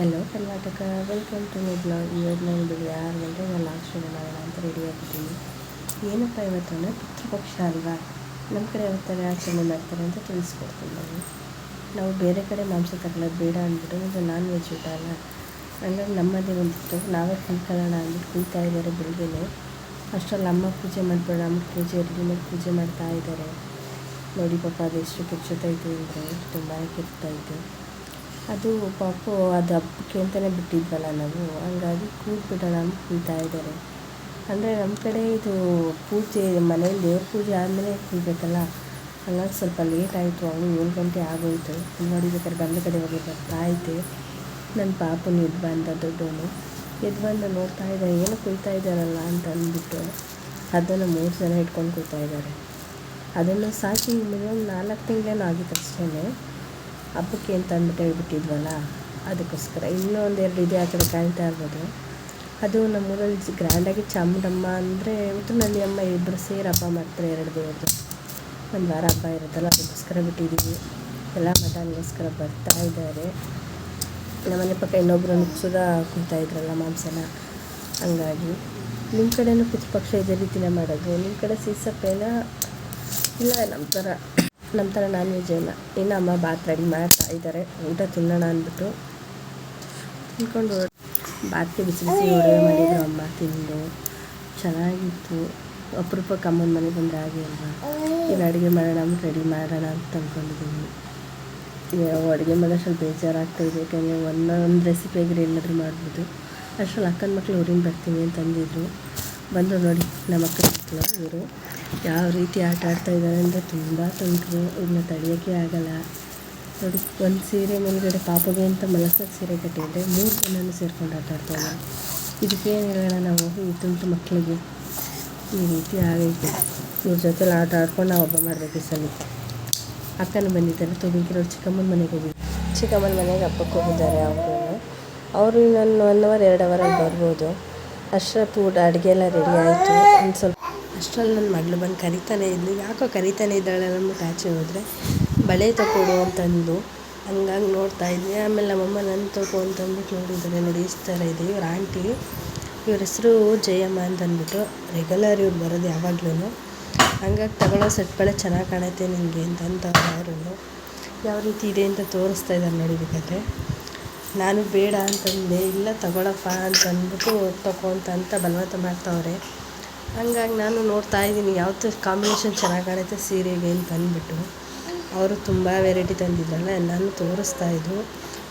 Hello Karnataka. Welcome to my blog ಇವತ್ತು ನಾನು ಬಿಡಿ ಆರು ಗಂಟೆ ನಾನು ಲಾಸ್ಟ್ ಶುರು ಮಾಡೋಣ ಅಂತ ರೆಡಿ ಆಗಿದ್ದೀನಿ. ಏನಪ್ಪ ಇವತ್ತು ಅಂದರೆ ಪಿತೃಪಕ್ಷ ಅಲ್ವಾ? ನಮ್ಮ ಕಡೆ ಯಾವ ಥರ ಆಚರಣೆ ಮಾಡ್ತಾರೆ ಅಂತ ತಿಳಿಸ್ಕೊಡ್ತೀನಿ ನಾನು. ನಾವು ಬೇರೆ ಕಡೆ ಮಾಂಸ ತಗೊಳ್ಳೋದು ಬೇಡ ಅಂದ್ಬಿಟ್ಟು ಇದು ನಾನ್ ವೆಜ್ ಊಟ ಅಲ್ಲ. ಹಂಗಾಗಿ ನಮ್ಮದೇ ಒಂದಿತ್ತು ನಾವೇ ಕುಯ್ಕೊಳ್ಳೋಣ ಅಂದ್ಬಿಟ್ಟು ಕುಯ್ತಾ ಇದ್ದಾರೆ ಬೆಳಿಗ್ಗೆ ಅಷ್ಟರಲ್ಲಿ ಅಮ್ಮ ಪೂಜೆ ಮಾಡಿಬಿಡೋಣ ಅಮ್ಮ ಪೂಜೆ, ಅಡುಗೆ ಮಾಡಿ ಪೂಜೆ ಮಾಡ್ತಾ ಇದ್ದಾರೆ. ನೋಡಿ ಪಾಪ ಅದು ಎಷ್ಟು ಕೆಚ್ಚುತ್ತೈತೆ ಅಂದರೆ ತುಂಬಾ ಕೆತ್ತೈತೆ ಅದು ಪಾಪು ಅದು ಹಬ್ಬಕ್ಕೆ ಅಂತಲೇ ಬಿಟ್ಟಿದ್ವಲ್ಲ ನಾವು, ಹಂಗಾಗಿ ಕೂತ್ಬಿಡೋಣ ಅಂತ ಕುಯ್ತಾ ಇದ್ದಾರೆ. ಅಂದರೆ ನಮ್ಮ ಕಡೆ ಇದು ಪೂಜೆ ಮನೇಲಿ ದೇವ್ರ ಪೂಜೆ ಆದಮೇಲೆ ಕೂಡಬೇಕಲ್ಲ ಹಂಗಾಗಿ ಸ್ವಲ್ಪ ಲೇಟ್ ಆಯಿತು ಅವನು ಏಳು ಗಂಟೆ ಆಗೋಯಿತು. ನೋಡಿ ಗಂಡ ಕಡೆ ಹೋಗಿ ಬರ್ತಾ ಐತೆ ನನ್ನ ಪಾಪನ ಎದ್ದು ಬಂದ, ದೊಡ್ಡವನು ಎದ್ದು ಬಂದು ನೋಡ್ತಾ ಇದ್ದಾರೆ ಏನು ಕುಯ್ತಾ ಇದ್ದಾರಲ್ಲ ಅಂತ ಅಂದ್ಬಿಟ್ಟು ಅದನ್ನು ಮೂರು ಜನ ಇಟ್ಕೊಂಡು ಕೂತಾ ಇದ್ದಾರೆ. ಅದನ್ನು ಸಾಕಿ ಮಿನಿಮಮ್ ನಾಲ್ಕು ತಿಂಗಳೇನು ಆಗಿತ್ತು ಅಷ್ಟೇ ಹಬ್ಬಕ್ಕೆ ಅಂತ ಅಂದ್ಬಿಟ್ಟು ಹೇಳ್ಬಿಟ್ಟಿದ್ವಲ್ಲ, ಅದಕ್ಕೋಸ್ಕರ. ಇನ್ನೂ ಒಂದೆರಡು ಇದೆ ಆ ಥರ ಕಾಣ್ತಾ ಇರ್ಬೋದು. ಅದು ನಮ್ಮೂರಲ್ಲಿ ಗ್ರ್ಯಾಂಡಾಗಿ ಚಾಮುಂಡಮ್ಮ ಅಂದರೆ ಉತ್ತರನಲ್ಲಿ ಅಮ್ಮ ಇಬ್ಬರು ಸೇರಿ ಹಬ್ಬ ಮಾಡ್ತಾರೆ ಎರಡು ದೇವ್ರದ್ದು ಒಂದು ವಾರ ಹಬ್ಬ ಇರುತ್ತಲ್ಲ, ಅದಕ್ಕೋಸ್ಕರ ಬಿಟ್ಟಿದ್ದೀವಿ ಎಲ್ಲ ಮಟನ್ಗೋಸ್ಕರ ಬರ್ತಾ ಇದ್ದಾರೆ. ನಮ್ಮನೆ ಪಕ್ಕ ಇನ್ನೊಬ್ಬರು ಸುಧಾ ಕೂತಾ ಇದ್ರಲ್ಲ ಮಾಂಸನ. ಹಂಗಾಗಿ ನಿಮ್ಮ ಕಡೆಯೂ ಪಿತೃಪಕ್ಷ ಇದೇ ರೀತಿನೇ ಮಾಡೋದು. ನಿಮ್ಮ ಕಡೆ ಸೀಸಪ್ಪೇನ? ಇಲ್ಲ ನಮ್ಮ ಥರ. ನಮ್ಮ ಥರ ನಾನ್ ವೆಜ್ ಇಲ್ಲ ಇನ್ನು ಅಮ್ಮ ಬಾತ್ ರೆಡಿ ಮಾಡ್ತಾ ಇದ್ದಾರೆ. ಊಟ ತಿನ್ನೋಣ ಅಂದ್ಬಿಟ್ಟು ತಿನ್ಕೊಂಡು ಬಾತ್ಗೆ ಬಿಸಿ ಬಿಸಿ ಒಡವೆ ಮಾಡಿದ್ರು ಅಮ್ಮ ತಿಂದು. ಚೆನ್ನಾಗಿತ್ತು. ಅಪರೂಪಕ್ಕೆ ಅಮ್ಮನ ಮನೆ ಬಂದರೆ ಹಾಗೆ ಅಲ್ವಾ? ಇನ್ನು ಅಡುಗೆ ಮಾಡೋಣ ರೆಡಿ ಮಾಡೋಣ ಅಂತ ಅಂದ್ಕೊಂಡಿದ್ದೀನಿ ಅಡುಗೆ ಮಾಡೋ ಸ್ವಲ್ಪ ಬೇಜಾರಾಗ್ತಾ ಇದೆ. ಯಾಕಂದರೆ ಒಂದೊಂದು ರೆಸಿಪಿಯಾಗಿರೋ ಏನಾದರೂ ಮಾಡ್ಬೋದು. ಅಷ್ಟರಲ್ಲಿ ಅಕ್ಕನ ಮಕ್ಕಳು ಊರಿಂದ ಬರ್ತೀನಿ ಅಂತ ಅಂದಿದ್ರು ಬಂದು ನೋಡಿ, ನಮ್ಮ ಅಕ್ಕನ ಇವರು. ಯಾವ ರೀತಿ ಆಟ ಆಡ್ತಾ ಇದ್ದಾರೆ ಅಂದರೆ ತುಂಬ ತೊಂದರೆ ಇದನ್ನ ತಡೆಯೋಕ್ಕೆ ಆಗಲ್ಲ. ನೋಡಿ, ಒಂದು ಸೀರೆ ಮೇಲ್ಗಡೆ ಪಾಪಗೆ ಅಂತ ಮಲಸಕ್ಕೆ ಸೀರೆ ಕಟ್ಟಿದ್ರೆ ಮೂರು ಜನನೂ ಸೇರ್ಕೊಂಡು ಆಟ ಆಡ್ತಾವೆ ಇದಕ್ಕೇನು ಹೇಳೋಣ ನಾವು? ಈ ತುಂಟು ಮಕ್ಕಳಿಗೆ ಈ ರೀತಿ ಆಗೈತೆ. ಇವ್ರ ಜೊತೆಲಿ ಆಟ ಆಡ್ಕೊಂಡು ನಾವು ಹಬ್ಬ ಮಾಡಬೇಕು ಈ ಸಲ. ಅಕ್ಕನ ಬಂದಿದ್ದಾರೆ ತುಬಿಕಿರೋರು ಚಿಕ್ಕಮ್ಮನ ಮನೆಗೆ ಹೋಗಿ. ಚಿಕ್ಕಮ್ಮನ ಮನೆಗೆ ಹಬ್ಬಕ್ಕೆ ಹೋಗಿದ್ದಾರೆ ಅವರು. ಅವರು ಇನ್ನೊಂದು ಒನ್ ಅವರ್ ಎರಡು ಅವರಲ್ಲಿ ಬರ್ಬೋದು. ಅಷ್ಟೊತ್ತು ಊಟ, ಅಡುಗೆ ಎಲ್ಲ ರೆಡಿ ಆಯಿತು. ಒಂದು ಸ್ವಲ್ಪ ಅಷ್ಟರಲ್ಲಿ ನನ್ನ ಮಗಳು ಬಂದು ಕರಿತಾನೆ ಇದ್ಲು. ಯಾಕೋ ಕರಿತಾನೆ ಇದ್ದಾಳೆ ಅಂದ್ಬಿಟ್ಟು ಆಚೆ ಹೋದರೆ, ಬಳೆ ತಗೊಡು ಅಂತಂದು ಹಂಗಾಗಿ ನೋಡ್ತಾ ಇದ್ವಿ ಆಮೇಲೆ ನಮ್ಮಮ್ಮ ನನ್ನ ತಗೋ ಅಂತಂದ್ಬಿಟ್ಟು ನೋಡಿದ್ದಾರೆ ನೋಡಿ ಇಷ್ಟು ಥರ ಇದೆ. ಇವ್ರ ಆಂಟಿ, ಇವ್ರ ಹೆಸರು ಜಯಮ್ಮ ಅಂತಂದ್ಬಿಟ್ಟು ರೆಗ್ಯುಲರ್ ಇವ್ರು ಬರೋದು ಯಾವಾಗ್ಲೂ ಹಂಗಾಗಿ ತಗೊಳ್ಳೋ ಸೆಟ್ ಬಳೆ ಚೆನ್ನಾಗಿ ಕಾಣುತ್ತೆ ನಿನಗೆ ಅಂತ ಅಂತಾರೆ ಅವರು ಯಾವ ರೀತಿ ಇದೆ ಅಂತ ತೋರಿಸ್ತಾ ಇದ್ದಾರೆ ನೋಡಿ ಬೇಕಾದ್ರೆ ನಾನು ಬೇಡ ಅಂತಂದೆ. ಇಲ್ಲ, ತಗೊಳಪ್ಪ ಅಂತಂದ್ಬಿಟ್ಟು, ತಗೋ ಅಂತ ಬಲವಂತ ಮಾಡ್ತಾವ್ರೆ. ಹಂಗಾಗಿ ನಾನು ನೋಡ್ತಾ ಇದ್ದೀನಿ, ಯಾವ್ದು ಕಾಂಬಿನೇಷನ್ ಚೆನ್ನಾಗಿ ಕಾಣುತ್ತೆ, ಸೀರೆಗೆ ಅಂತ ಅಂದ್ಬಿಟ್ಟು ಅವರು ತುಂಬ ವೆರೈಟಿ ತಂದಿದ್ರಲ್ಲ ನಾನು ತೋರಿಸ್ತಾ ಇದ್ರು.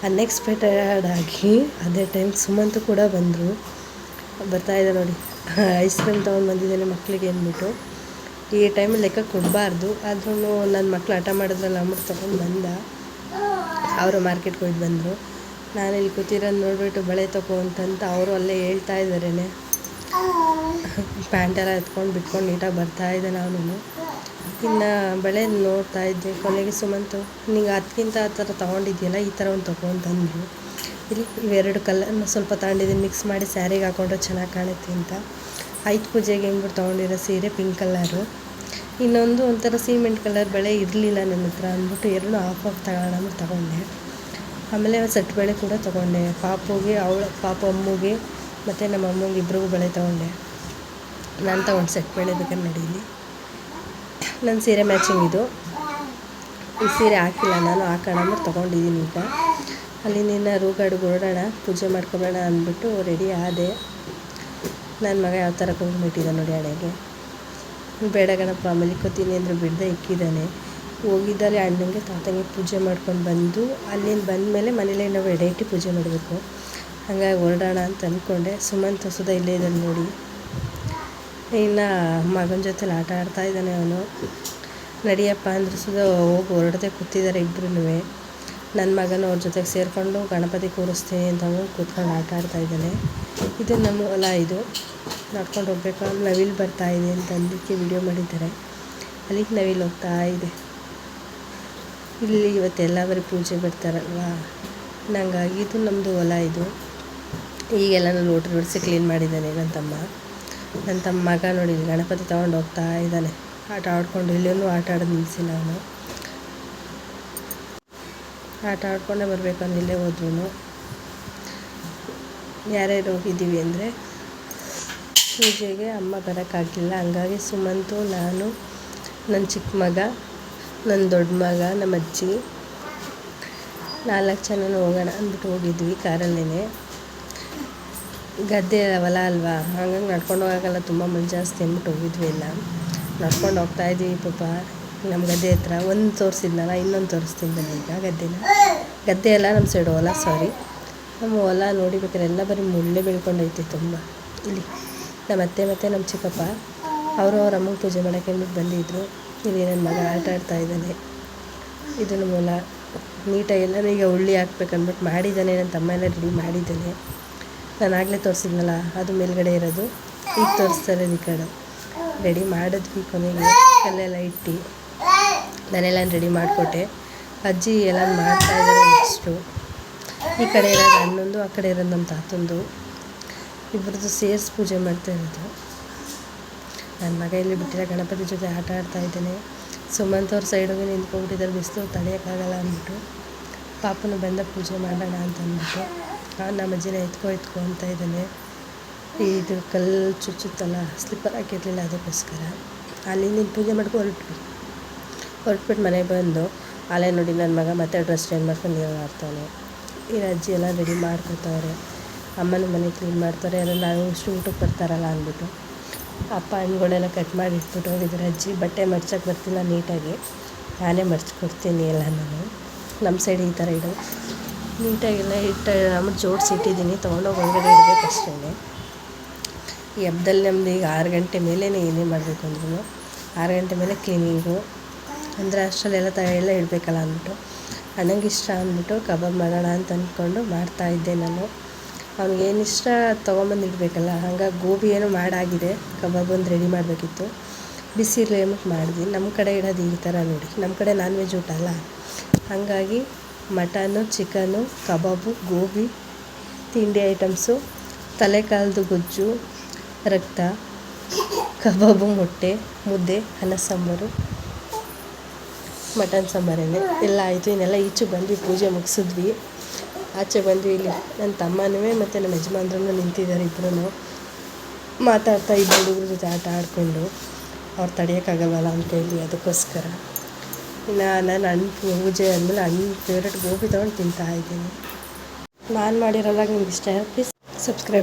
ಅನ್ಎಕ್ಸ್ಪೆಕ್ಟೆಡ್ ಆಗಿ ಅದೇ ಟೈಮ್ ಸುಮಂತ್ ಕೂಡ ಬಂದರು. ಬರ್ತಾ ಇದೆ ನೋಡಿ. ಐಸ್ ಕ್ರೀಮ್ ತೊಗೊಂಡು ಬಂದಿದ್ದೇನೆ ಮಕ್ಕಳಿಗೆ ಅಂದ್ಬಿಟ್ಟು. ಈ ಟೈಮಲ್ಲಿ ಲೆಕ್ಕ ಕೊಡಬಾರ್ದು. ಆದ್ರೂ ನನ್ನ ಮಕ್ಕಳು ಹಠ ಮಾಡಿದ್ರಲ್ಲ ಅಂಬಿಟ್ಟು ತೊಗೊಂಡು ಬಂದ. ಅವರು ಮಾರ್ಕೆಟ್ಗೆ ಹೋಗಿ ಬಂದರು. ನಾನು ಇಲ್ಲಿ ಕೂತಿರೋದು ನೋಡಿಬಿಟ್ಟು ಬಳೆ ತಗೋ ಅಂತಂತ ಅವರು ಅಲ್ಲೇ ಹೇಳ್ತಾ ಇದ್ದಾರೇನೆ. ಪ್ಯಾಂಟೆಲ್ಲ ಎತ್ಕೊಂಡು ಬಿಟ್ಕೊಂಡು ನೀಟಾಗಿ ಬರ್ತಾ ಇದ್ದೆ ನಾನು. ಇನ್ನು ಬಳೆ ನೋಡ್ತಾ ಇದ್ದೆ ಕೊನೆಗೆ ಸುಮಂತು. ನಿಂಗೆ ಅದಕ್ಕಿಂತ ಆ ಥರ ತೊಗೊಂಡಿದ್ಯಲ್ಲ, ಈ ಥರ ಒಂದು ತಗೋ ಅಂತಂದರು ಇಲ್ಲಿ ಇವೆರಡು ಕಲರ್ನ ಸ್ವಲ್ಪ ತಗೊಂಡಿದ್ದೀನಿ ಮಿಕ್ಸ್ ಮಾಡಿ ಸ್ಯಾರಿಗೆ ಹಾಕೊಂಡ್ರೆ ಚೆನ್ನಾಗಿ ಕಾಣುತ್ತೆ ಅಂತ. ಐದು ಪೂಜೆಗೆ ಹೆಂಗ್ಬಿಟ್ಟು ತೊಗೊಂಡಿರೋ ಸೀರೆ ಪಿಂಕ್ ಕಲರು. ಇನ್ನೊಂದು ಒಂಥರ ಸಿಮೆಂಟ್ ಕಲರ್ ಬಳೆ ಇರಲಿಲ್ಲ ನನ್ನ ಹತ್ರ ಅಂದ್ಬಿಟ್ಟು ಎರಡು ಆಫ್ ಆಫ್ ತಗೊಳ್ಳೋಣ ತೊಗೊಂಡೆ. ಆಮೇಲೆ ಸೆಟ್ ಬಳೆ ಕೂಡ ತೊಗೊಂಡೆ. ಪಾಪುಗೆ, ಅವಳ ಪಾಪು ಅಮ್ಮಗೆ. ಮತ್ತು ನಮ್ಮ ಅಮ್ಮಂಗೆ ಇಬ್ಬರಿಗೂ ಬಳೆ ತೊಗೊಂಡೆ. ನಾನು ತೊಗೊಂಡು ಸೆಟ್ ಬಳೆ ಬೇಕಾದ್ರೆ ನಡೀಲಿ. ನನ್ನ ಸೀರೆ ಮ್ಯಾಚಿಂಗ್ ಇದು. ಈ ಸೀರೆ ಹಾಕಿಲ್ಲ ನಾನು, ಹಾಕೋಣ ಅಂದ್ಬಿಟ್ಟು ತೊಗೊಂಡಿದ್ದೀನಿ ಈಗ. ಅಲ್ಲಿ ನಿನ್ನ ರೂಗಾಡಿಗೆ ಹೊರಡೋಣ, ಪೂಜೆ ಮಾಡ್ಕೊಬೋಣ ಅಂದ್ಬಿಟ್ಟು ರೆಡಿ ಆದೆ. ನನ್ನ ಮಗ ಯಾವ ಥರ ಕುಂದ್ಬಿಟ್ಟಿದ್ದ ನೋಡಿ ಹಣೆಗೆ. ಬೇಡ ಗಣಪ್ಪ ಮಲಿಕೋತೀನಿ ಅಂದರೆ ಬಿಡದೆ ಇಕ್ಕಿದ್ದಾನೆ ಹೋಗಿದ್ದಲ್ಲಿ ಅಣ್ಣಂಗೆ ತಾತಂಗೆ ಪೂಜೆ ಮಾಡ್ಕೊಂಡು ಬಂದು, ಅಲ್ಲಿಂದ ಬಂದಮೇಲೆ ಮನೇಲೇ ನಾವು ಎಡೆ ಇಟ್ಟು ಪೂಜೆ ಮಾಡಬೇಕು. ಹಾಗಾಗಿ ಹೊರಡೋಣ ಅಂತ ಅಂದ್ಕೊಂಡೆ. ಸುಮಂತ್ ಹೊಸದ ಇಲ್ಲೇ ಇದ್ದಾನೆ ನೋಡಿ. ಇನ್ನು ಮಗನ ಜೊತೆಲಿ ಆಟ ಆಡ್ತಾ ಇದ್ದಾನೆ ಅವನು. ನಡಿಯಪ್ಪ ಅಂದ್ರೆ ಸುಧಾ ಹೋಗಿ ಹೊರಡದೆ ಕೂತಿದ್ದಾರೆ ಇಬ್ಬರೂ ನನ್ನ ಮಗನ ಅವ್ರ ಜೊತೆಗೆ ಸೇರಿಕೊಂಡು ಗಣಪತಿ ಕೂರಿಸ್ತೀನಿ ಅಂತ ಕೂತ್ಕೊಂಡು ಆಟ ಆಡ್ತಾ ಇದ್ದಾನೆ. ಇದು ನಮ್ಮ ಹೊಲ ಇದು. ನಡ್ಕೊಂಡು ಹೋಗ್ಬೇಕು. ನವಿಲು ಬರ್ತಾ ಇದೆ ಅಂತ ಅಂದಕ್ಕೆ ವಿಡಿಯೋ ಮಾಡಿದ್ದಾರೆ. ಅಲ್ಲಿಗೆ ನವಿಲು ಹೋಗ್ತಾ ಇದೆ. ಇಲ್ಲಿ ಇವತ್ತೆಲ್ಲ ಬರೀ ಪೂಜೆ ಬರ್ತಾರಲ್ವ? ನಂಗಾಗಿ ಇದು ನಮ್ಮದು ಹೊಲ ಇದು. ಈಗೆಲ್ಲ ನಾನು ಲೋಟ್ರಿ ಬಿಡಿಸಿ ಕ್ಲೀನ್ ಮಾಡಿದ್ದಾನೆ ನನ್ನ ತಮ್ಮ. ನನ್ನ ತಮ್ಮ ಮಗ ನೋಡಿ ಗಣಪತಿ ತೊಗೊಂಡು ಹೋಗ್ತಾ ಇದ್ದಾನೆ. ಆಟ ಆಡ್ಕೊಂಡು ಇಲ್ಲಿಯೂ ಆಟ ಆಡೋದು ನಿಲ್ಲಿಸಿ ನಾನು ಆಟ ಆಡ್ಕೊಂಡೇ ಬರಬೇಕು ಇಲ್ಲೇ ಹೋದ್ರೂ ಯಾರ್ಯಾರು ಹೋಗಿದ್ದೀವಿ ಅಂದರೆ ಪೂಜೆಗೆ ಅಮ್ಮ ಬರೋಕ್ಕಾಗಿಲ್ಲ. ಹಂಗಾಗಿ ಸುಮಂತು, ನಾನು ನನ್ನ ಚಿಕ್ಕ ಮಗ ನನ್ನ ದೊಡ್ಡ ಮಗ ನಮ್ಮ ಅಜ್ಜಿ ನಾಲ್ಕು ಜನ ಹೋಗೋಣ ಅಂದ್ಬಿಟ್ಟು ಹೋಗಿದ್ವಿ ಕಾರಲ್ಲೇ ಗದ್ದೆ ಹೊಲ ಅಲ್ವಾ? ಹಂಗಾಗಿ ನಡ್ಕೊಂಡು ಹೋಗೋಕ್ಕೆಲ್ಲ ತುಂಬ ಮುಂಚೆ ಜಾಸ್ತಿ ಅಂದ್ಬಿಟ್ಟು ಹೋಗಿದ್ವಿ ಇಲ್ಲ ನಡ್ಕೊಂಡು ಹೋಗ್ತಾ ಇದ್ವಿ ಪಾಪ. ನಮ್ಮ ಗದ್ದೆ ಹತ್ರ ಒಂದು ತೋರಿಸಿದ್ನಲ್ಲ, ಇನ್ನೊಂದು ತೋರಿಸ್ತೀನಿ ಬನ್ನಿ ಈಗ ಗದ್ದೆನ. ಗದ್ದೆ ಎಲ್ಲ ನಮ್ಮ ಸೈಡ್ ಹೊಲ ಸಾರಿ ನಮ್ಮ ಹೊಲ ನೋಡಿಬೇಕಾದ್ರೆ ಎಲ್ಲ ಬರೀ ಮುಳ್ಳೆ ಬೆಳ್ಕೊಂಡೈತಿ ತುಂಬ. ಇಲ್ಲಿ ನಮ್ಮ ಅತ್ತೆ ಮತ್ತು ನಮ್ಮ ಚಿಕ್ಕಪ್ಪ, ಅವರು ಅವ್ರ ಅಮ್ಮಂಗೆ ಪೂಜೆ ಮಾಡೋಕ್ಕೆ ಅಂದ್ಬಿಟ್ಟು ಬಂದಿದ್ದರು ಇಲ್ಲಿ ನನ್ನ ಮಗ ಆಟ ಆಡ್ತಾ ಇದ್ದಾನೆ. ಇದು ನಮ್ಮ ಹೊಲ. ನೀಟಾಗಿ ಎಲ್ಲ ಈಗ ಹುಳ್ಳಿ ಹಾಕ್ಬೇಕಂದ್ಬಿಟ್ಟು ಮಾಡಿದ್ದಾನೆ ನನ್ನ ತಮ್ಮ ಎಲ್ಲ ರೆಡಿ ಮಾಡಿದ್ದಾನೆ. ನಾನು ಆಗಲೇ ತೋರಿಸಿದ್ನಲ್ಲ, ಅದು ಮೇಲ್ಗಡೆ ಇರೋದು. ಈಗ ತೋರಿಸ್ತಾರೆ ಈ ಕಡೆ ರೆಡಿ ಮಾಡಿದ್ವಿ ಕೊನೆಗೆ. ಕಲ್ಲೆಲ್ಲ ಇಟ್ಟು ನಾನೆಲ್ಲ ರೆಡಿ ಮಾಡಿಕೊಟ್ಟೆ. ಅಜ್ಜಿ ಎಲ್ಲ ಮಾಡ್ತಾ ಇದ್ದಾರೆ ನೆಕ್ಸ್ಟು ಈ ಕಡೆ ಇರೋದು ಅಣ್ಣಂದು, ಆ ಕಡೆ ಇರೋದು ನಮ್ಮ ತಾತಂದು. ಇಬ್ಬರದ್ದು ಸೇರಿಸಿ ಪೂಜೆ ಮಾಡ್ತಾ ಇರೋದು. ನನ್ನ ಮಗ ಇಲ್ಲಿ ಬಿಟ್ಟಿರೋ ಗಣಪತಿ ಜೊತೆ ಆಟ ಆಡ್ತಾ ಇದ್ದೇನೆ. ಸುಮಂತ್ ಅವ್ರ ಸೈಡಿಗೆ ನಿಂತ್ಕೊಂಡ್ಬಿಟ್ಟಿದ್ದಾರೆ, ಬಿಸಿಲು ತಡೆಯೋಕ್ಕಾಗಲ್ಲ ಅಂದ್ಬಿಟ್ಟು. ಪಾಪನ ಬಂದ ಪೂಜೆ ಮಾಡೋಣ ಅಂತ ಅಂದ್ಬಿಟ್ಟು. ನಮ್ಮ ಅಜ್ಜಿನ ಎತ್ಕೊ, ಎತ್ಕೋ ಅಂತ ಇದ್ದಾನೆ. ಇದು ಕಲ್ಲು ಚುಚ್ಚುತ್ತಲ್ಲ, ಸ್ಲಿಪ್ಪರ್ ಹಾಕಿರಲಿಲ್ಲ ಅದಕ್ಕೋಸ್ಕರ. ಅಲ್ಲಿ ನಿಂತು ಪೂಜೆ ಮಾಡ್ಕೊಂಡು ಹೊರಟ್ಬಿಟ್ಟು ಹೊರಟ್ಬಿಟ್ಟು ಮನೆಗೆ ಬಂದು, ಅಲ್ಲೇ ನೋಡಿ ನನ್ನ ಮಗ ಮತ್ತೆ ಡ್ರೆಸ್ ಚೇಂಜ್ ಮಾಡ್ಕೊಂಡು ನೀರು ಆಡ್ತಾನೆ. ಈ ಅಜ್ಜಿ ಎಲ್ಲ ರೆಡಿ ಮಾಡ್ಕೊತಾವ್ರೆ. ಅಮ್ಮನ ಮನೆ ಕ್ಲೀನ್ ಮಾಡ್ತಾರೆ, ಎಲ್ಲ ನಾವು ಇಷ್ಟು ಊಟಕ್ಕೆ ಬರ್ತಾರಲ್ಲ ಅಂದ್ಬಿಟ್ಟು. ಅಪ್ಪ ಹಣ್ಣುಗಳೆಲ್ಲ ಕಟ್ ಮಾಡಿ ಇಟ್ಬಿಟ್ಟು ಹೋಗಿದ್ದಾರೆ. ಅಜ್ಜಿ ಬಟ್ಟೆ ಮಡ್ಚಕ್ಕೆ ಬರ್ತಿಲ್ಲ ನೀಟಾಗಿ. ನಾನೇ ಮಡ್ಚಿಕೊಡ್ತೀನಿ ಎಲ್ಲ ನಾನು. ನಮ್ಮ ಸೈಡ್ ಈ ಥರ ಇಡು. ನೀಟಾಗೆಲ್ಲ ಇಟ್ಟು ಆಮೇಲೆ ಜೋಡಿಸಿ ಇಟ್ಟಿದ್ದೀನಿ ತೊಗೊಂಡೋಗಿ ಒಳಗಡೆ ಇಡಬೇಕು ಅಷ್ಟೇ ಈ ಹಬ್ದಲ್ಲಿ ನಮ್ದು ಈಗ ಆರು ಗಂಟೆ ಮೇಲೇ ಏನೇ ಮಾಡಬೇಕು ಅಂದ್ರೂ, ಆರು ಗಂಟೆ ಮೇಲೆ ಕ್ಲೀನಿಂಗು. ಅಂದರೆ ಅಷ್ಟರಲ್ಲೆಲ್ಲ ತ, ಎಲ್ಲ ಇಡಬೇಕಲ್ಲ ಅಂದ್ಬಿಟ್ಟು. ಅಣ್ಣಂಗೆ ಇಷ್ಟ ಅಂದ್ಬಿಟ್ಟು ಕಬಾಬ್ ಮಾಡೋಣ ಅಂತ ಅಂದ್ಕೊಂಡು ಮಾಡ್ತಾಯಿದ್ದೆ ನಾನು. ಅವ್ನಿಗೆ ಏನು ಇಷ್ಟ ತೊಗೊಂಬಂದು ಇಡಬೇಕಲ್ಲ, ಹಂಗಾಗಿ ಗೋಬಿ ಏನು ಮಾಡಾಗಿದೆ, ಕಬಾಬ್ ಒಂದು ರೆಡಿ ಮಾಡಬೇಕಿತ್ತು. ಬಿಸಿ ಇರಲಿ ಮಾಡಿದ್ವಿ ನಮ್ಮ ಕಡೆ ಇಡೋದು ಈ ಥರ ನೋಡಿ. ನಮ್ಮ ಕಡೆ ನಾನ್ ವೆಜ್ ಊಟ ಅಲ್ಲ. ಹಾಗಾಗಿ ಮಟನು, ಚಿಕನು, ಕಬಾಬು, ಗೋಬಿ, ತಿಂಡಿ ಐಟಮ್ಸು, ತಲೆಕಾಲ್ದು ಗೊಜ್ಜು, ರಕ್ತ, ಕಬಾಬು ಮೊಟ್ಟೆ, ಮುದ್ದೆ, ಅನ್ನ ಸಾಂಬಾರು, ಮಟನ್ ಸಾಂಬಾರೇನೆ ಎಲ್ಲ ಆಯಿತು. ಇನ್ನೆಲ್ಲ ಈಚೆ ಬಂದ್ವಿ, ಪೂಜೆ ಮುಗಿಸಿದ್ವಿ. ಆಚೆ ಬಂದ್ವಿ ಇಲ್ಲಿ. ನನ್ನ ತಮ್ಮನೂ ಮತ್ತು ನಮ್ಮ ಯಜಮಾನ್ರೂ ನಿಂತಿದ್ದಾರೆ ಇಬ್ಬರೂ ಮಾತಾಡ್ತಾ ಇದ್ದ ಹುಡುಗ್ರ ಜೊತೆ ಆಟ ಆಡಿಕೊಂಡು. ಅವ್ರು ತಡೆಯೋಕ್ಕಾಗಲ್ವಲ್ಲ ಅಂತ ಹೇಳಿ ಅದಕ್ಕೋಸ್ಕರ. ಇನ್ನು ನಾನು ಹಣ್ಣು ಪೂಜೆ ಅಂದ್ಮೇಲೆ ಹಣ್ಣು ಫೇವ್ರೆಟ್ ಗೋಬಿ ತೊಗೊಂಡು ತಿಂತಾ ಇದ್ದೀನಿ. ನಾನು ಮಾಡಿರೋಲ್ಲ ನಿಮ್ಗೆ ಇಷ್ಟ ಪ್ಲೀಸ್ ಸಬ್ಸ್ಕ್ರೈಬ್